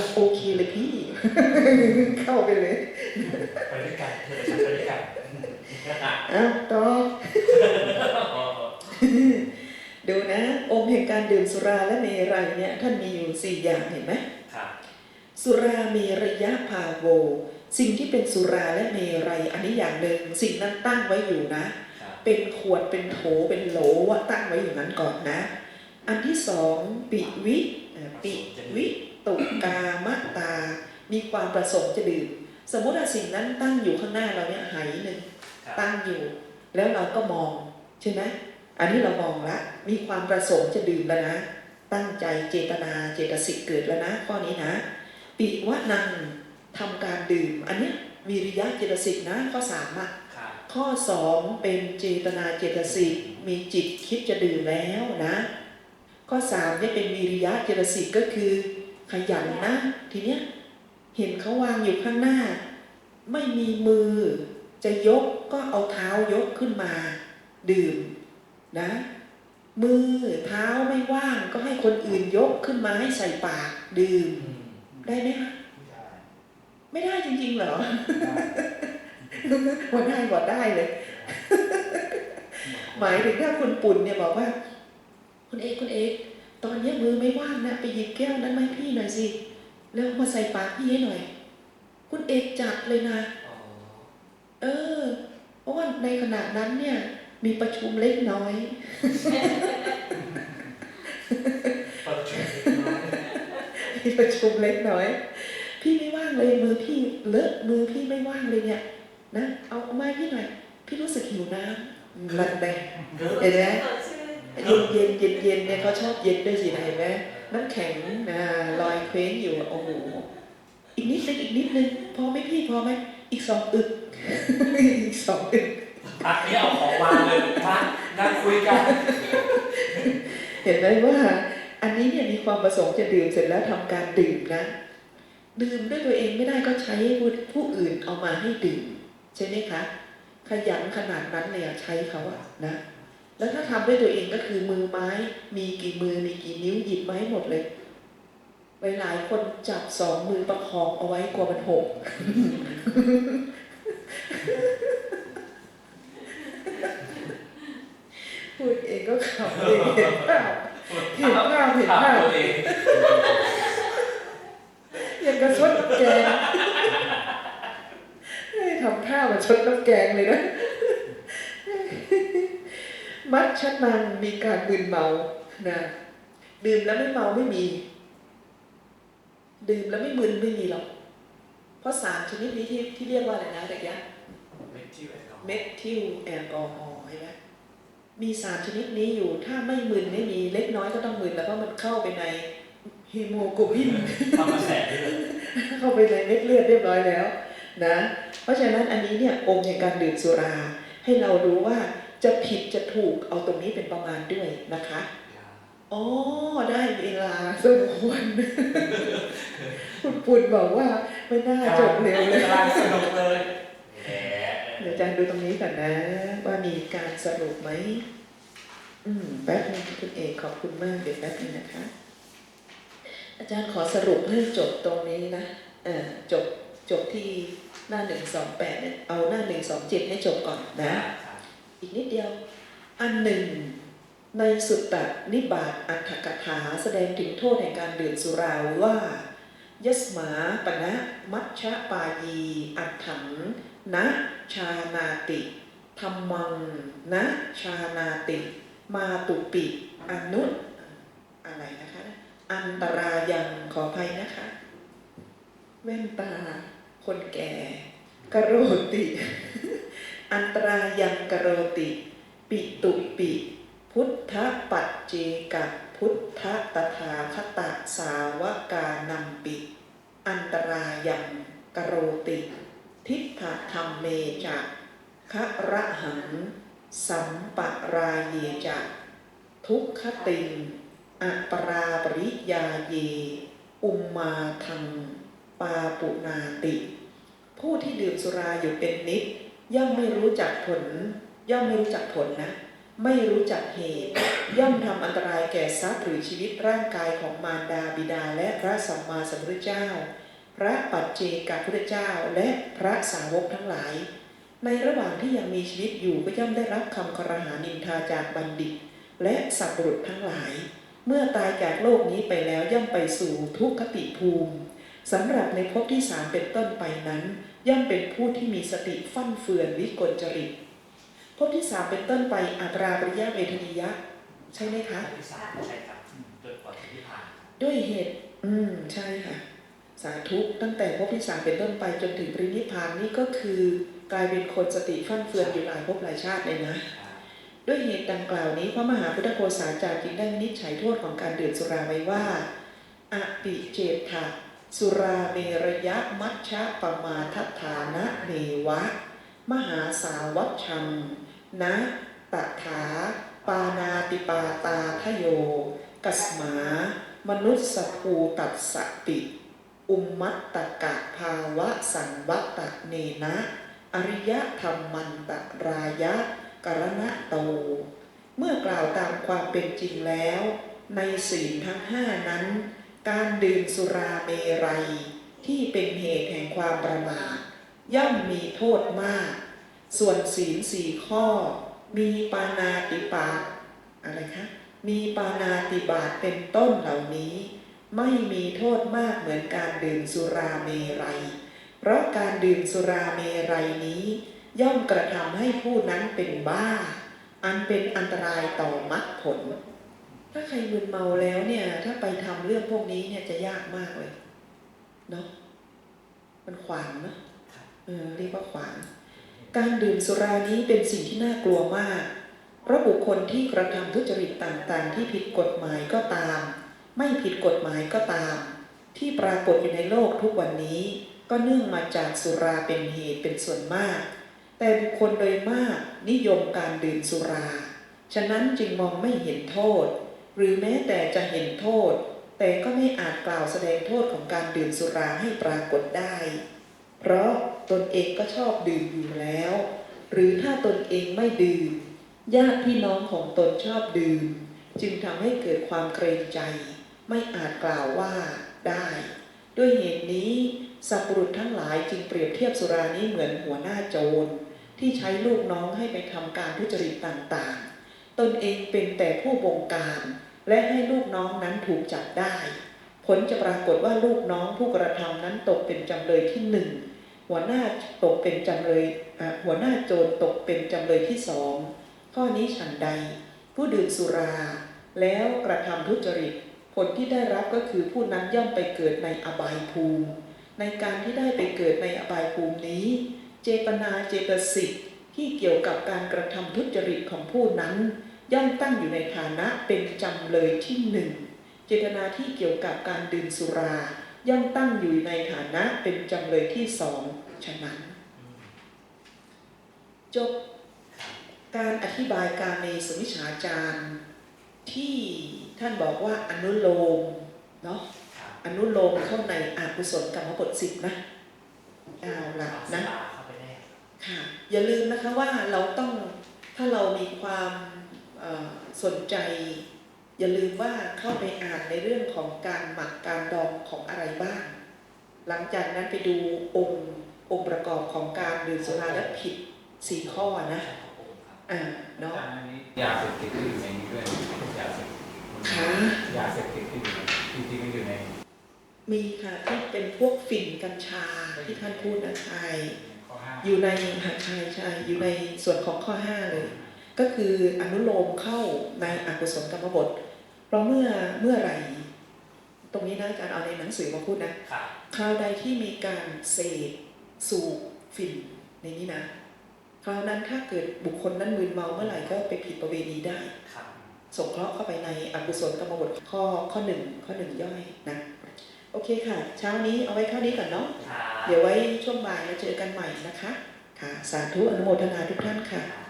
บอกโอเคเลยพี่ เข้าไปเลยไปด้วยกันเธอฉันไปด้วยกันอ้าวต่อดูนะ องค์แห่งการดื่มสุราและเมรัยเนี่ยท่านมีอยู่สี่อย่างเห็นไหมครับสุราเมรยะพาโว สิ่งที่เป็นสุราและเมรัยอันนี้อย่างหนึ่งสิ่งนั้นตั้งไว้อยู่นะครับเป็นขวดเป็นโถเป็นโหลอะตั้งไว้อย่างนั้นก่อนนะ อันที่สองปิวิเอ่อปิวิ ตุกามตา มีความประสงค์จะดื่ม สมมติว่าสิ่งนั้นตั้งอยู่ข้างหน้าเราเนี่ยหายหนึ่งครับตั้งอยู่ แล้วเราก็มองใช่ไหมอันนี้เรามองละ มีความประสงค์จะดื่มแล้วนะ ตั้งใจเจตนาเจตสิกเกิดแล้วนะข้อนี้นะ ปิวะนังทำการดื่ม อันเนี้ยวิริยะเจตสิกนะข้อสามอะครับข้อสองเป็นเจตนาเจตสิกมีจิตคิดจะดื่มแล้วนะ ข้อสามเนี่ยเป็นวิริยะเจตสิกก็คือ ขยันนะ ทีเนี้ยเห็นเขาวางอยู่ข้างหน้า ไม่มีมือ จะยกก็เอาเท้ายกขึ้นมา ดื่มนะ มือเท้าไม่ว่างก็ให้คนอื่นยกขึ้นมาให้ใส่ปากดื่มอืมได้ไหมคะไม่ได้ไม่ได้จริงๆเหรอว่าได้ว่าได้เลย หมายถึงถ้าคุณปุ่นเนี่ยบอกว่า คุณเอกคุณเอก ตอนเนี้ยมือไม่ว่างนะไปหยิบแก้วนั้นมาให้พี่หน่อยสิ แล้วมาใส่ปากพี่ให้หน่อย คุณเอกจัดเลยนะอ๋อเออเพราะว่าในขณะนั้นเนี่ย มีประชุมเล็กน้อยเปิดชุดน้อยมีประชุมเล็กน้อย พี่ไม่ว่างเลยมือพี่เลอะมือพี่ไม่ว่างเลยเนี่ย นะเอาเอาไมาให้พี่หน่อย พี่รู้สึกหิวน้ำรันแดงเกิดเห็นไหมสดชื่น เย็นเย็นเย็นเย็นเนี่ยเขาชอบเย็นด้วยสินะเห็นไหมน้ำแข็งนะลอยเคว้งอยู่โอ้โหอีกนิดนึงอีกนิดนึงพอไหมพี่พอไหมอีกสองอึกอีกสองอึกพักนี้เอาของวางเลยพักนั่งคุยกัน เห็นไหมว่าอันนี้เนี่ยมีความประสงค์จะดื่มเสร็จแล้วทำการดื่มนะ ดื่มด้วยตัวเองไม่ได้ก็ใช้ผู้ผู้อื่นเอามาให้ดื่ม ใช่ไหมคะ ขยันขนาดนั้นเลยอะใช้เขาอะนะ แล้วถ้าทำด้วยตัวเองก็คือมือไม้ มีกี่มือมีกี่นิ้วหยิบมาให้หมดเลยหลายๆคนจับสองมือประคองเอาไว้กลัวมันหกพูดเองก็ขำเองเห็นภาพเห็นภาพเห็นภาพอย่างกระชดแกงทำท่าเหมือนชดน้ำแกงเลยนะ มัดชันนังมีการมึนเมานะดื่มแล้วไม่เมาไม่มี ดื่มแล้วไม่มึนไม่มีหรอก เพราะสารชนิดนี้ที่ที่เรียกว่าอะไรนะเด็กยะไม่ที่แหวนของเมทิลแอลกอฮอล์ใช่ไหมมีสารชนิดนี้อยู่ถ้าไม่มึนไม่มีเล็กน้อยก็ต้องมึนแล้วเพราะมันเข้าไปในฮีโมโกลบินทำมาแสบด้วยเข้าไปในเม็ดเลือดเรียบร้อยแล้วนะ เพราะฉะนั้นอันนี้เนี่ยองค์แห่งการดื่มสุรา ให้เรารู้ว่า จะผิดจะถูกเอาตรงนี้เป็นประมาณด้วยนะคะอ๋อได้เวลาสมควรคุณปุณบอกว่าไม่น่าจบเร็วเลยกำลังสนุกเลยแหมเดี๋ยวอาจารย์ดูตรงนี้ก่อนนะ ว่ามีการสรุปไหมอืมแป๊บนึงคุณเอกขอบคุณมากเดี๋ยวแป๊บนึงนะคะ อาจารย์ขอสรุปให้จบตรงนี้นะเออจบจบที่หน้าหนึ่งสองแปดเนี่ยเอาหน้าหนึ่งสองเจ็ดให้จบก่อนนะครับ อีกนิดเดียว อันหนึ่ง ในสุตตนิบาตอัตถกถาแสดงถึงโทษแห่งการดื่มสุราว่ายสมาปณะมัชฌะปายีอัตถังนะชานาติธรรมังนะชานาติ มาตุปิ อนุอะไรนะคะ อันตรายังขออภัยนะคะ แว่นตา คนแก่กระโรติ อันตรายังกโรติ ปิตุปิ พุทธปัจเจกพุทธตถาคตสาวกานัมปิ อันตรายังกโรติ ทิฏฐธรรมเมจะคะระหัง สัมปรายเยจะทุกขติงอปราปริยาเย อุมมาทัง ปาปุนาติ ผู้ที่ดื่มสุราอยู่เป็นนิด ย่อมไม่รู้จักผล ย่อมไม่รู้จักผลนะ ไม่รู้จักเหตุ ย่อมทำอันตรายแก่ทรัพย์หรือชีวิตร่างกายของมารดาบิดา และพระสัมมาสัมพุทธเจ้า พระปัจเจกพุทธเจ้าและพระสาวกทั้งหลาย ในระหว่างที่ยังมีชีวิตอยู่ก็ย่อมได้รับคำครหานินทาจากบัณฑิต และสัตว์บุรุษทั้งหลาย เมื่อตายจากโลกนี้ไปแล้วย่อมไปสู่ทุกขติภูมิสำหรับในภพที่สามเป็นต้นไปนั้น ย่อมเป็นผู้ที่มีสติฟั่นเฟือนวิกลจริตภพที่สามเป็นต้นไปอัตราปริยะเวทนิยะ ใช่ไหมคะที่สามใช่ครับจนกว่าจะที่ผ่านด้วยเหตุ อืมใช่ค่ะ สาธุตั้งแต่ภพที่สามเป็นต้นไปจนถึงปรินิพพานนี่ก็คือกลายเป็นคนสติฟั่นเฟือนอยู่หลายภพหลายชาติเลยนะ ด้วยเหตุดังกล่าวนี้พระมหาพุทธโฆษาจารย์จึงได้วินิจฉัยโทษของการดื่มสุราไว้ว่าอปิเจตะ สุราเมระยะมัชชะปมาทัฐานะเนวะ มหาสาวัชชังนะตถาปานาติปาตาทโย กัสมา มนุสสภูตัสสติ อุมมัตตกะภาวะสังวัตะเนนะ อริยธรรมันตรายะกรณะโต เมื่อกล่าวตามความเป็นจริงแล้ว ในศีลทั้งห้านั้น การดื่มสุราเมรัย ที่เป็นเหตุแห่งความประมาทย่อมมีโทษมาก ส่วนศีลสี่ข้อ มีปานาติบาตอะไรคะ มีปานาติบาตเป็นต้นเหล่านี้ ไม่มีโทษมากเหมือนการดื่มสุราเมรัย เพราะการดื่มสุราเมรัยนี้ ย่อมกระทำให้ผู้นั้นเป็นบ้า อันเป็นอันตรายต่อมรรคผล ถ้าใครมึนเมาแล้วเนี่ย ถ้าไปทำเรื่องพวกนี้เนี่ยจะยากมากเลยเนาะมันขวางเนาะเออเรียกว่าขวาง การดื่มสุรานี้เป็นสิ่งที่น่ากลัวมาก เพราะบุคคลที่กระทำทุจริตต่างๆ ที่ผิดกฎหมายก็ตาม ไม่ผิดกฎหมายก็ตาม ที่ปรากฏอยู่ในโลกทุกวันนี้ ก็เนื่องมาจากสุราเป็นเหตุเป็นส่วนมาก แต่บุคคลโดยมากนิยมการดื่มสุรา ฉะนั้นจึงมองไม่เห็นโทษ หรือแม้แต่จะเห็นโทษ แต่ก็ไม่อาจกล่าวแสดงโทษของการดื่มสุราให้ปรากฏได้ เพราะตนเองก็ชอบดื่มอยู่แล้ว หรือถ้าตนเองไม่ดื่ม ญาติพี่น้องของตนชอบดื่ม จึงทำให้เกิดความเกรงใจ ไม่อาจกล่าวว่าได้ ด้วยเหตุนี้สัพปรุษทั้งหลายจึงเปรียบเทียบสุรานี้เหมือนหัวหน้าโจรที่ใช้ลูกน้องให้ไปทำการทุจริตต่างๆ ตนเองเป็นแต่ผู้บงการ และให้ลูกน้องนั้นถูกจับได้ ผลจะปรากฏว่าลูกน้องผู้กระทำนั้นตกเป็นจำเลยที่หนึ่งหัวหน้าตกเป็นจำเลยอะหัวหน้าโจรตกเป็นจำเลยที่สองข้อนี้ฉันใด ผู้ดื่มสุรา แล้วกระทำทุจริต ผลที่ได้รับก็คือผู้นั้นย่อมไปเกิดในอบายภูมิ ในการที่ได้ไปเกิดในอบายภูมินี้ เจตนาเจตสิกที่เกี่ยวกับการกระทำทุจริตของผู้นั้น ย่อมตั้งอยู่ในฐานะเป็นจำเลยที่หนึ่งเจตนาที่เกี่ยวกับการดื่มสุรา ย่อมตั้งอยู่ในฐานะเป็นจำเลยที่สองฉะนั้นจบการอธิบายการในสมิชฌาจารย์ที่ท่านบอกว่าอนุโลมเนาะครับอนุโลมเข้าในอากุศลกรรมบทสิบนะเอาละนะเข้าไปแน่ค่ะอย่าลืมนะคะว่าเราต้องถ้าเรามีความเอ่อ สนใจ อย่าลืมว่าเข้าไปอ่านในเรื่องของการหมักการดองของอะไรบ้าง หลังจากนั้นไปดูองค์องค์ประกอบของการดื่มสุราและผิดสี่ข้อนะใช่ครับผมครับอ่าเนาะอันนี้ยาเสพติดที่อยู่ในนี้ด้วยยาเสพติดค่ะยาเสพติดที่อยู่ในที่ที่ก็อยู่ในมีค่ะที่เป็นพวกฝิ่นกัญชาที่ท่านพูดนะใช่ข้อห้าอยู่ในหาใช่ใช่อยู่ในส่วนของข้อ5เลย ก็คืออนุโลมเข้าในอกุศลกรรมบท เพราะเมื่อเมื่อไหร่ตรงนี้นะอาจารย์เอาในหนังสือมาพูดนะครับคราวใดที่มีการเสพสูบฝิ่นในนี้นะคราวนั้นถ้าเกิดบุคคลนั้นมึนเมาเมื่อไหร่ก็ไปผิดประเวณีได้ครับส่งเคราะห์เข้าไปในอกุศลกรรมบทข้อข้อหนึ่งข้อหนึ่งย่อยนะโอเคค่ะ เช้านี้เอาไว้เท่านี้ก่อนเนาะครับเดี๋ยวไว้ช่วงบ่ายมาเจอกันใหม่นะคะค่ะ สาธุอนุโมทนาทุกท่านค่ะครับ